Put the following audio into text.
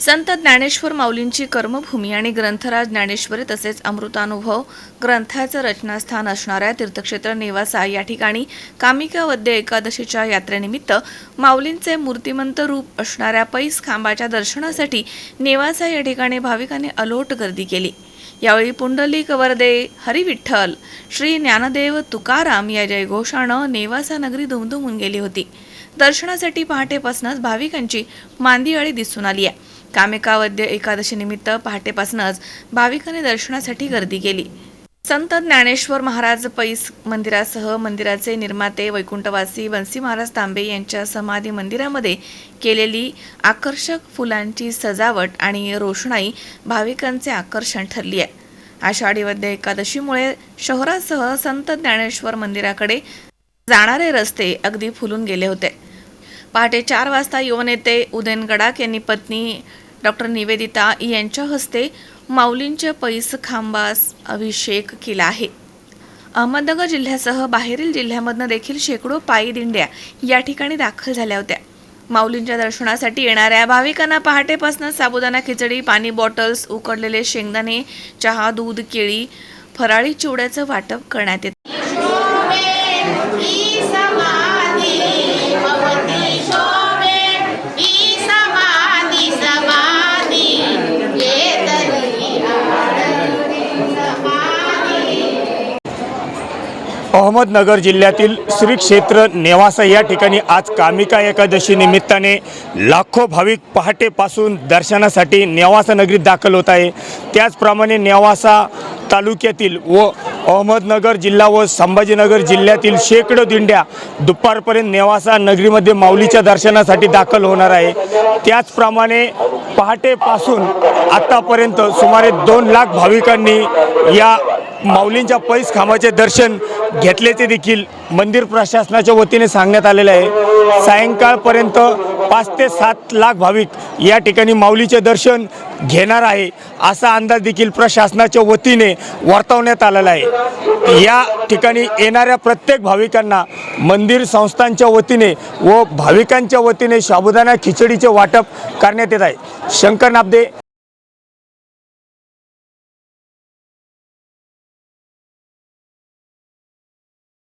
संत ज्ञानेश्वर माऊलींची कर्मभूमी आणि ग्रंथराज ज्ञानेश्वरी तसेच अमृतानुभव ग्रंथाचं रचनास्थान असणाऱ्या तीर्थक्षेत्र नेवासा या ठिकाणी कामिका वद्य एकादशीच्या यात्रेनिमित्त माऊलींचे मूर्तिमंत रूप असणाऱ्या पैस खांबाच्या दर्शनासाठी नेवासा या ठिकाणी भाविकांनी अलोट गर्दी केली. यावेळी पुंडलिक वरदे हरिविठ्ठल श्री ज्ञानदेव तुकाराम या जयघोषानं नेवासा नगरी दुमदुमून गेली होती. दर्शनासाठी पहाटेपासूनच भाविकांची मांदियाळी दिसून आली आहे. कामिकावद्य एकादशीनिमित्त पहाटेपासूनच भाविकांनी दर्शनासाठी गर्दी केली. संत ज्ञानेश्वर महाराज पैस मंदिरासह मंदिराचे निर्माते वैकुंठवासी वंसी महाराज तांबे यांच्या समाधी मंदिरामध्ये केलेली आकर्षक फुलांची सजावट आणि रोषणाई भाविकांचे आकर्षण ठरली आहे. आषाढी वद्य एकादशीमुळे शहरासह संत ज्ञानेश्वर मंदिराकडे जाणारे रस्ते अगदी फुलून गेले होते. पहाटे चार वाजता युवनेते उदयन गडाख यांनी पत्नी डॉक्टर निवेदिता यांच्या हस्ते माऊलींच्या पैस खांबास अभिषेक केला आहे. अहमदनगर जिल्ह्यासह बाहेरील जिल्ह्यामधनं देखील शेकडो पायी दिंड्या या ठिकाणी दाखल झाल्या होत्या. माऊलींच्या दर्शनासाठी येणाऱ्या भाविकांना पहाटेपासून साबुदाणा खिचडी पाणी बॉटल्स उकडलेले शेंगदाणे चहा दूध केळी फराळी चिवड्याचं वाटप करण्यात येतं. समाधी अहमदनगर जिल्ह्यातील श्री क्षेत्र नेवासा या ठिकाणी आज कामिका एकादशी निमित्ताने लाखो भाविक पहाटेपासून दर्शनासाठी नेवासा नगरीत दाखल होत आहे. त्याचप्रमाणे नेवासा तालुक्यातील व अहमदनगर जिल्हा व संभाजीनगर जिल्ह्यातील शेकडो दिंड्या दुपारपर्यंत नेवासा नगरीमध्ये माऊलीच्या दर्शनासाठी दाखल होणार आहे. त्याचप्रमाणे पहाटेपासून आत्तापर्यंत सुमारे दोन लाख भाविकांनी या माऊलींच्या पैस खांबाचे दर्शन घेतल्याचे देखील मंदिर प्रशासनाच्या वतीने सांगण्यात आलेलं आहे. सायंकाळपर्यंत पाच ते सात लाख भाविक या ठिकाणी माऊलीचे दर्शन घेणार आहे असा अंदाज देखील प्रशासनाच्या वतीने वर्तवण्यात आलेला आहे. या ठिकाणी येणाऱ्या प्रत्येक भाविकांना मंदिर संस्थांच्या वतीने व भाविकांच्या वतीने साबुदाणा खिचडीचे वाटप करण्यात येत आहे. शंकर नाबदे